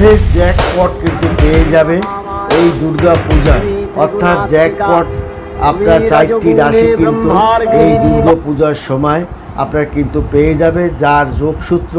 অর্থের জ্যাকপট কিন্তু পেয়ে যাবে এই দুর্গা পূজায় অর্থাৎ জ্যাকপট আপনার চারটি রাশি কিন্তু এই দুর্গা পূজার সময় আপনার কিন্তু পেয়ে যাবে, যার যোগসূত্র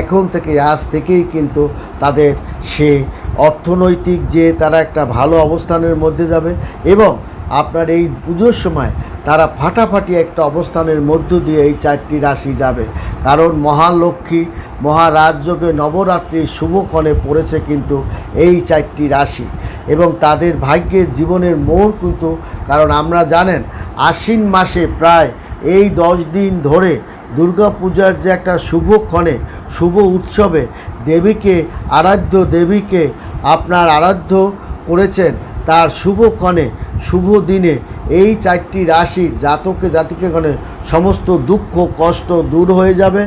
এখন থেকে আজ থেকেই কিন্তু তাদের সে অর্থনৈতিক যে তারা একটা ভালো অবস্থানের মধ্যে যাবে এবং আপনার এই পুজোর সময় তারা ফাটাফাটি একটা অবস্থানের মধ্য দিয়ে এই চারটি রাশি যাবে। কারণ মহালক্ষ্মী, মহারাজযোগে নবরাত্রির শুভক্ষণে পড়েছে কিন্তু এই চারটি রাশি। এবং তাদের ভাগ্যের জীবনের মোড় কিন্তু, কারণ আমরা জানেন, আশ্বিন মাসে প্রায় এই দশ দিন ধরে দুর্গাপূজার যে একটা শুভক্ষণে, শুভ উৎসবে দেবীকে, আরাধ্য দেবীকে আপনার আরাধ্য করেছেন, তার শুভক্ষণে শুভ দিনে এই চারটি রাশি জাতকে জাতিকেগণে সমস্ত দুঃখ, কষ্ট দূর হয়ে যাবে।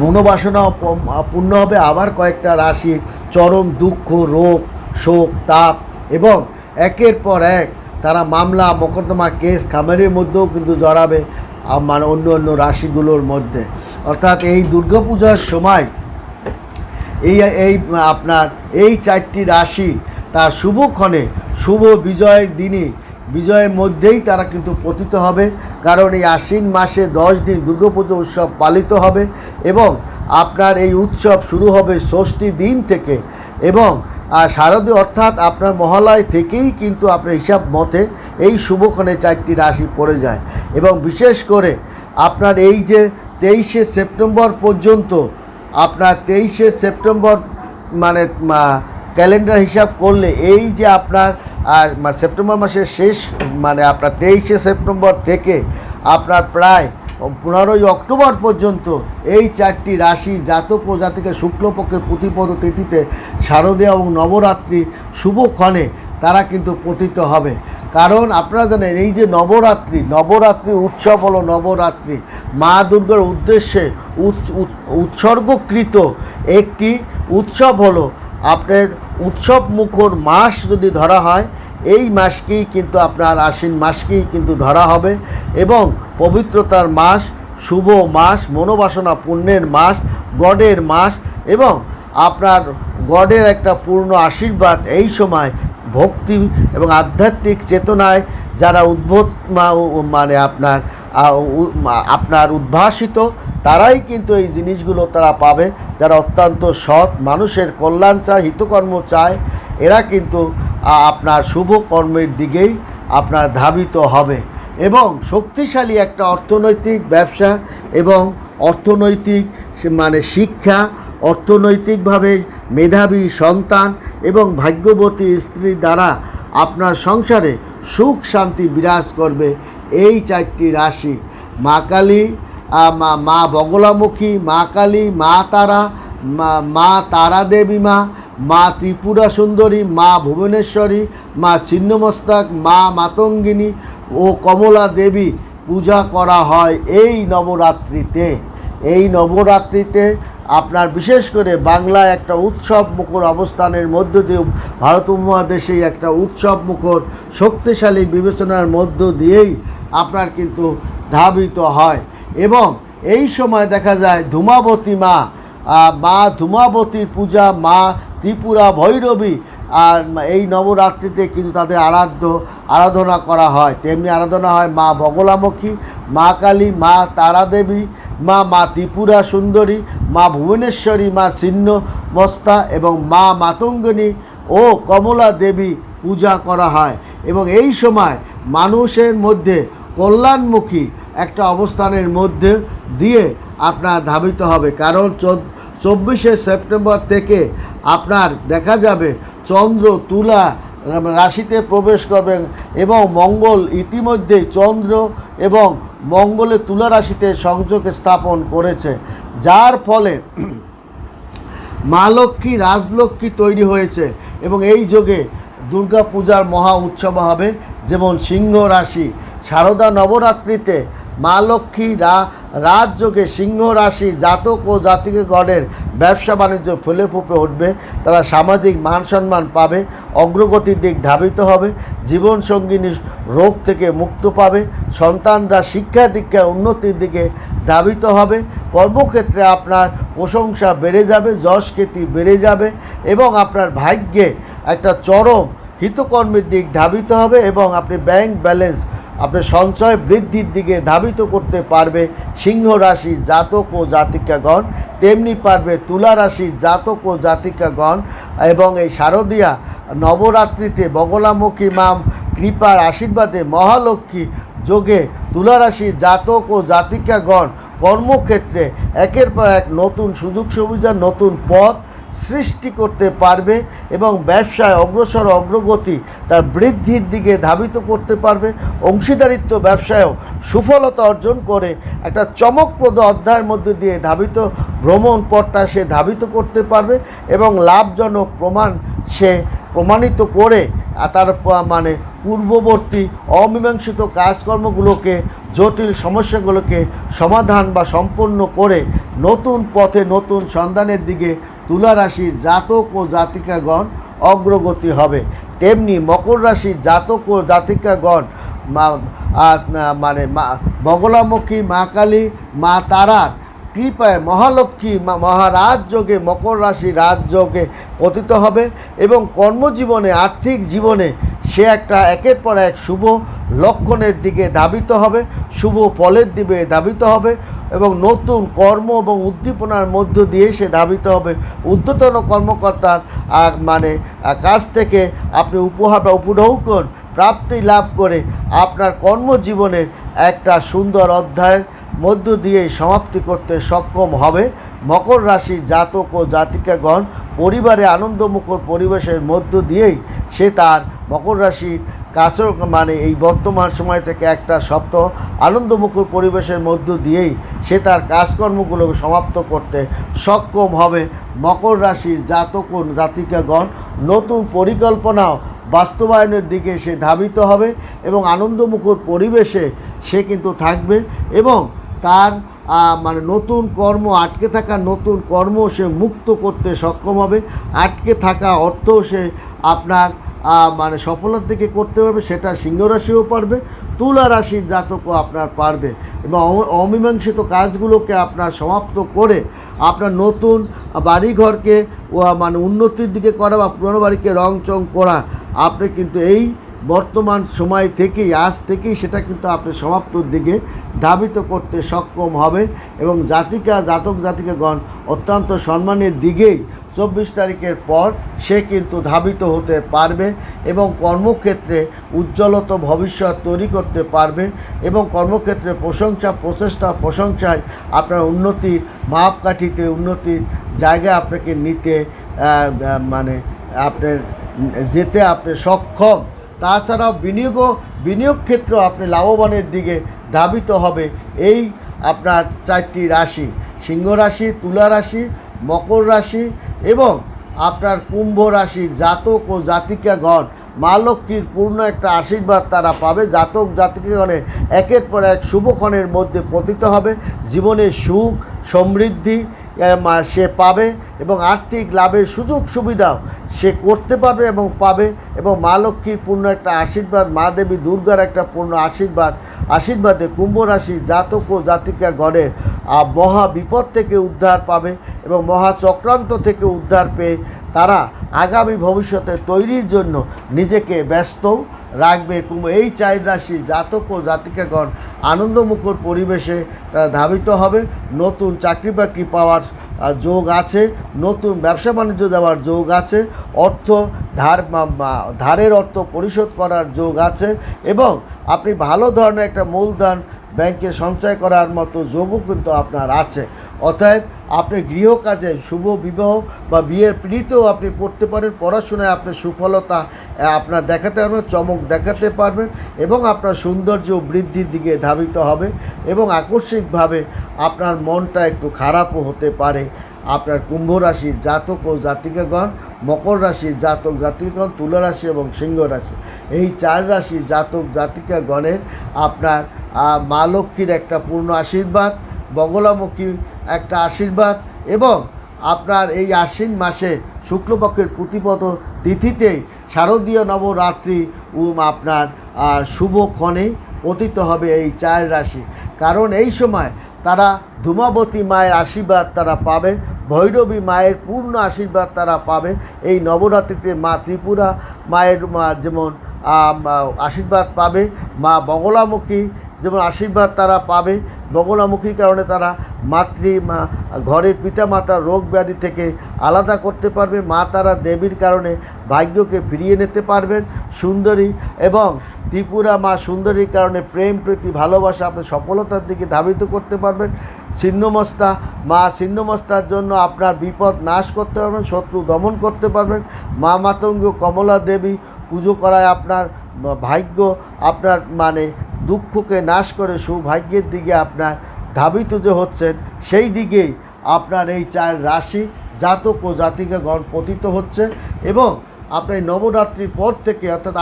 মনোবাসনা পূর্ণ হবে। আবার কয়েকটা রাশির চরম দুঃখ, রোগ, শোক, তাপ এবং একের পর এক তারা মামলা, মোকদ্দমা, কেস, খামারের মধ্যেও কিন্তু জড়াবে মানে অন্য অন্য রাশিগুলোর মধ্যে। অর্থাৎ এই দুর্গাপূজার সময় এই এই, আপনার এই চারটি রাশি তার শুভক্ষণে শুভ বিজয়ের দিনে, বিজয়ের মধ্যেই তারা কিন্তু পতিত হবে। কারণ এই আশ্বিন মাসে দশ দিন দুর্গাপুজো উৎসব পালিত হবে এবং আপনার এই উৎসব শুরু হবে ষষ্ঠী দিন থেকে এবং শারদীয় অর্থাৎ আপনার মহালয় থেকেই কিন্তু আপনার হিসাব মতে এই শুভক্ষণে চারটি রাশি পড়ে যায়। এবং বিশেষ করে আপনার এই যে তেইশে সেপ্টেম্বর পর্যন্ত, আপনার তেইশে সেপ্টেম্বর মানে ক্যালেন্ডার হিসাব করলে এই যে আপনার সেপ্টেম্বর মাসের শেষ মানে আপনার তেইশে সেপ্টেম্বর থেকে আপনার প্রায় পনেরোই অক্টোবর পর্যন্ত এই চারটি রাশি জাতক ও জাতিকে শুক্লপক্ষের প্রতিপদ তিথিতে শারদীয় এবং নবরাত্রি শুভক্ষণে তারা কিন্তু পতিত হবে। কারণ আপনারা জানেন, এই যে নবরাত্রি নবরাত্রি উৎসব হলো নবরাত্রি। মা দুর্গার উদ্দেশ্যে উৎ- উৎ- উৎসর্গকৃত একটি উৎসব হলো আপনার উৎসব মুখর মাস যদি ধরা হয়, এই মাসকেই কিন্তু আপনার আশ্বিন মাসকেই কিন্তু ধরা হবে এবং পবিত্রতার মাস, শুভ মাস, মনোবাসনা পুণ্যের মাস, গডের মাস এবং আপনার গডের একটা পূর্ণ আশীর্বাদ এই সময় ভক্তি এবং আধ্যাত্মিক চেতনায় যারা উদ্ভূত মা- মানে আপনার আপনার উদ্ভাসিত, তারাই কিন্তু এই জিনিসগুলো তারা পাবে, যারা অত্যন্ত সৎ, মানুষের কল্যাণ চায়, হিতকর্ম চায়, এরা কিন্তু আপনার শুভ কর্মের দিকেই আপনার ধাবিত হবে। এবং শক্তিশালী একটা অর্থনৈতিক ব্যবসা এবং অর্থনৈতিক মানে শিক্ষা, অর্থনৈতিকভাবে মেধাবী সন্তান এবং ভাগ্যবতী স্ত্রী দ্বারা আপনার সংসারে সুখ শান্তি বিরাজ করবে এই চারটি রাশি, মা কালী মা মা বগলামুখী, মা কালী, মা তারা, মা- তারা দেবী মা মা ত্রিপুরা সুন্দরী, মা ভুবনেশ্বরী, মা ছিন্নমস্তাক, মা মাতঙ্গিনী ও কমলা দেবী পূজা করা হয় এই নবরাত্রিতে। এই নবরাত্রিতে আপনার বিশেষ করে বাংলায় একটা উৎসব মুখর অবস্থানের মধ্য দিয়ে ভারত উপমহাদেশেই একটা উৎসব মুখর শক্তিশালী বিবেচনার মধ্য দিয়েই আপনার কিন্তু ধাবিত হয়। এবং এই সময় দেখা যায় ধূমাবতী মা মা ধূমাবতীর পূজা, মা ত্রিপুরা ভৈরবী, আর এই নবরাত্রিতে কিন্তু তাদের আরাধ্য, আরাধনা করা হয়। তেমনি আরাধনা হয় মা বগলামুখী, মা কালী, মা তারাদেবী, মা মা ত্রিপুরা সুন্দরী, মা ভুবনেশ্বরী, মা ছিন্ন মস্তা এবং মা মাতঙ্গিনী ও কমলা দেবী পূজা করা হয়। এবং এই সময় মানুষের মধ্যে কল্যাণমুখী একটা অবস্থানের মধ্যে দিয়ে আপনার ধাবিত হবে। কারণ চব্বিশে সেপ্টেম্বর থেকে আপনার দেখা যাবে চন্দ্র তুলা রাশিতে প্রবেশ করবেন এবং মঙ্গল ইতিমধ্যে চন্দ্র এবং মঙ্গলে তুলা রাশিতে সংযোগ স্থাপন করেছে। যার ফলে মা লক্ষ্মী রাজলক্ষ্মী তৈরি হয়েছে এবং এই যোগে দুর্গা পূজার মহা উৎসব হবে। যেমন সিংহ রাশি শারদা নবরাত্রিতে মা লক্ষ্মী রা, রাজযোগে সিংহ রাশি জাতক ও জাতিকে গণের ব্যবসা বাণিজ্য ফুলে ফুপে উঠবে। তারা সামাজিক মান সম্মান পাবে, অগ্রগতির দিক ধাবিত হবে জীবনসঙ্গিনী রোগ থেকে মুক্ত পাবে, সন্তানরা শিক্ষা দীক্ষা উন্নতির দিকে ধাবিত হবে। কর্মক্ষেত্রে আপনার প্রশংসা বেড়ে যাবে যশ খ্যাতি বেড়ে যাবে এবং আপনার ভাগ্যে একটা চরম হিতকর্মের দিক ধাবিত হবে এবং আপনি ব্যাংক ব্যালেন্স আপনার সঞ্চয় বৃদ্ধির দিকে ধাবিত করতে পারবে সিংহ রাশি জাতক ও জাতিকাগণ, তেমনি পারবে তুলা রাশি জাতক ও জাতিকাগণ এবং এই শারদীয়া নবরাত্রিতে বগলামুখী মাম কৃপার আশীর্বাদে মহালক্ষ্মী যোগে তুলারাশি জাতক ও জাতিকাগণ কর্মক্ষেত্রে একের পর এক নতুন সুযোগ সুবিধা, নতুন পথ সৃষ্টি করতে পারবে এবং ব্যবসায় অগ্রসর অগ্রগতি তার বৃদ্ধির দিকে ধাবিত করতে পারবে। অংশীদারিত্ব ব্যবসায়ও সুফলতা অর্জন করে একটা চমকপ্রদ অধ্যায়ের মধ্যে দিয়ে ধাবিত। ভ্রমণ পথটা সে ধাবিত করতে পারবে এবং লাভজনক প্রমাণ সে প্রমাণিত করে তার মানে পূর্ববর্তী অমীমাংসিত কাজকর্মগুলোকে, জটিল সমস্যাগুলোকে সমাধান বা সম্পন্ন করে নতুন পথে নতুন সন্ধানের দিকে তুলা রাশির জাতক ও জাতিকাগণ অগ্রগতি হবে। তেমনি মকর রাশির জাতক ও জাতিকাগণ মানে বগলামুখী মা কালী, মা তারার কৃপায় মহালক্ষ্মী মহারাজ যোগে মকর রাশি রাজযোগে পতিত হবে এবং কর্মজীবনে, আর্থিক জীবনে সে একটা একের পর এক শুভ লক্ষণের দিকে ধাবিত হবে, শুভ ফলের দিকে ধাবিত হবে এবং নতুন কর্ম এবং উদ্দীপনার মধ্য দিয়ে সে ধাবিত হবে। ঊর্ধ্বতন কর্মকর্তার মানে কাছ থেকে আপনি উপহার উপঢৌকন প্রাপ্তি লাভ করে আপনার কর্মজীবনের একটা সুন্দর অধ্যায়ের মধ্য দিয়ে সমাপ্তি করতে সক্ষম হবে। মকর রাশি জাতক ও জাতিকাগণ পরিবারে আনন্দমুখর পরিবেশের মধ্য দিয়েই সে তার মকর রাশির কাছেও মানে এই বর্তমান সময় থেকে একটা সপ্তাহ আনন্দমুখর পরিবেশের মধ্য দিয়েই সে তার কাজকর্মগুলোকে সমাপ্ত করতে সক্ষম হবে মকর রাশির জাতক ও জাতিকাগণ। নতুন পরিকল্পনাও বাস্তবায়নের দিকে সে ধাবিত হবে এবং আনন্দমুখর পরিবেশে সে কিন্তু থাকবে এবং তার মানে নতুন কর্ম, আটকে থাকা নতুন কর্ম সে মুক্ত করতে সক্ষম হবে। আটকে থাকা অর্থ সে আপনার মানে সফলতার দিকে করতে পারবে, সেটা সিংহ রাশিও পারবে, তুলা রাশির জাতকও আপনার পারবে এবং অম- অমীমাংসিত কাজগুলোকে আপনার সমাপ্ত করে আপনার নতুন বাড়িঘরকে মানে উন্নতির দিকে করা বা পুরনো বাড়িকে রং চং করা, আপনি কিন্তু এই বর্তমান সময় থেকেই, আজ থেকেই সেটা কিন্তু আপনি সমাপ্তর দিকে ধাবিত করতে সক্ষম হবে এবং জাতিকা, জাতক, জাতিকাগণ অত্যন্ত সম্মানের দিকেই চব্বিশ তারিখের পর সে কিন্তু ধাবিত হতে পারবে এবং কর্মক্ষেত্রে উজ্জ্বলত ভবিষ্যৎ তৈরি করতে পারবে এবং কর্মক্ষেত্রে প্রশংসা, প্রচেষ্টা, প্রশংসায় আপনার উন্নতির মাপকাঠিতে, উন্নতির জায়গায় আপনাকে নিতে মানে আপনার, যেতে আপনি সক্ষম। তাছাড়াও বিনিয়োগও বিনিয়োগ ক্ষেত্রেও আপনি লাভবানের দিকে ধাবিত হবে এই আপনার চারটি রাশি। সিংহ রাশি, তুলা রাশি, মকর রাশি এবং আপনার কুম্ভ রাশি। জাতক ও জাতিকাগণ, মা লক্ষ্মীর পূর্ণ একটা আশীর্বাদ তারা পাবে। জাতক জাতিকাগণের একের পর এক শুভক্ষণের মধ্যে পতিত হবে। জীবনের সুখ, সমৃদ্ধি সে পাবে এবং আর্থিক লাভের সুযোগ সুবিধাও সে করতে পারবে এবং পাবে এবং মা লক্ষ্মীর পূর্ণ একটা আশীর্বাদ, মা দেবী দুর্গার একটা পূর্ণ আশীর্বাদ, আশীর্বাদে কুম্ভ রাশি জাতক ও জাতিকা গণের মহা বিপদ থেকে উদ্ধার পাবে এবং মহা চক্রান্ত থেকে উদ্ধার পেয়ে তারা আগামী ভবিষ্যতে তৈরির জন্য নিজেকে ব্যস্ত রাখবে কুম্ভ। এই চার রাশি, জাতক ও জাতিকাগণ আনন্দমুখর পরিবেশে তারা ধাবিত হবে। নতুন চাকরি বাকরি পাওয়ার যোগ আছে। নতুন ব্যবসা বাণিজ্য দেওয়ার যোগ আছে। অর্থ ধার ধারের অর্থ পরিশোধ করার যোগ আছে এবং আপনি ভালো ধরনের একটা মূলধন ব্যাংকে সঞ্চয় করার মতো যোগও কিন্তু আপনার আছে। অতএব আপনি গৃহ কাজে শুভ বিবাহ বা বিয়ের পিড়িতেও আপনি পড়তে পারেন, পড়াশোনায় আপনার সুফলতা আপনার দেখাতে পারবেন, চমক দেখাতে পারবেন এবং আপনার সৌন্দর্য বৃদ্ধির দিকে ধাবিত হবে এবং আকস্মিকভাবে আপনার মনটা একটু খারাপও হতে পারে। আপনার কুম্ভ রাশির জাতক ও জাতিকাগণ, মকর রাশির জাতক, জাতিকাগণ, তুলা রাশি এবং সিংহ রাশি, এই চার রাশি জাতক, জাতিকাগণের আপনার মা লক্ষ্মীর একটা পূর্ণ আশীর্বাদ বগলামুখী একটা আশীর্বাদ এবং আপনার এই আশ্বিন মাসে শুক্লপক্ষের প্রতিপদ তিথিতেই শারদীয় নবরাত্রি উম, আপনার শুভক্ষণে পতিত হবে এই চার রাশি। কারণ এই সময় তারা ধূমাবতী মায়ের আশীর্বাদ তারা পাবে ভৈরবী মায়ের পূর্ণ আশীর্বাদ তারা পাবে। এই নবরাত্রিতে মা ত্রিপুরা মায়ের যেমন আশীর্বাদ পাবে মা বগলামুখী যেমন আশীর্বাদ তারা পাবে বগলামুখীর কারণে তারা মাতৃ ঘরের পিতামাতার রোগ ব্যাধি থেকে আলাদা করতে পারবে। মা তারা দেবীর কারণে ভাগ্যকে ফিরিয়ে নিতে পারবেন। সুন্দরী এবং ত্রিপুরা মা সুন্দরীর কারণে প্রেম প্রীতি ভালোবাসা আপনি সফলতার দিকে ধাবিত করতে পারবেন। ছিন্নমস্তা, মা ছিন্নমস্তার জন্য আপনার বিপদ নাশ করতে পারবেন, শত্রু দমন করতে পারবেন। মা মাতঙ্গ কমলা দেবী পুজো করায় আপনার ভাগ্য আপনার মানে দুঃখকে নাশ করে, সৌভাগ্যের দিকে আপনার ধাবিত যে হচ্ছেন, সেই দিকেই আপনার এই চার রাশি জাতক ও জাতিকাগণ পতিত হচ্ছে এবং আপনার নবরাত্রির পর থেকে, অর্থাৎ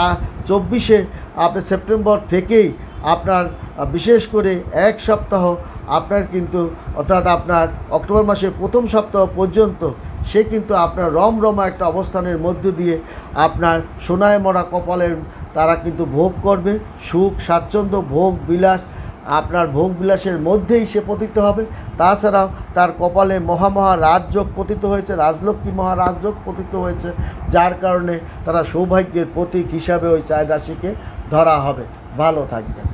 চব্বিশে আপনার সেপ্টেম্বর থেকেই আপনার, বিশেষ করে এক সপ্তাহ আপনার কিন্তু, অর্থাৎ আপনার অক্টোবর মাসের প্রথম সপ্তাহ পর্যন্ত সে কিন্তু আপনার রমরমা একটা অবস্থানের মধ্য দিয়ে আপনার সোনায় মরা কপালের তারা কিন্তু ভোগ করবে। সুখ, স্বাচ্ছন্দ্য, ভোগ, বিলাস, আপনার ভোগ বিলাসের মধ্যেই সে পতিত হবে। তাছাড়াও তার কপালে মহামহা রাজযোগ পতিত হয়েছে, রাজলক্ষ্মী মহারাজযোগ পতিত হয়েছে, যার কারণে তারা সৌভাগ্যের প্রতীক হিসাবে ওই চার রাশিকে ধরা হবে। ভালো থাকবে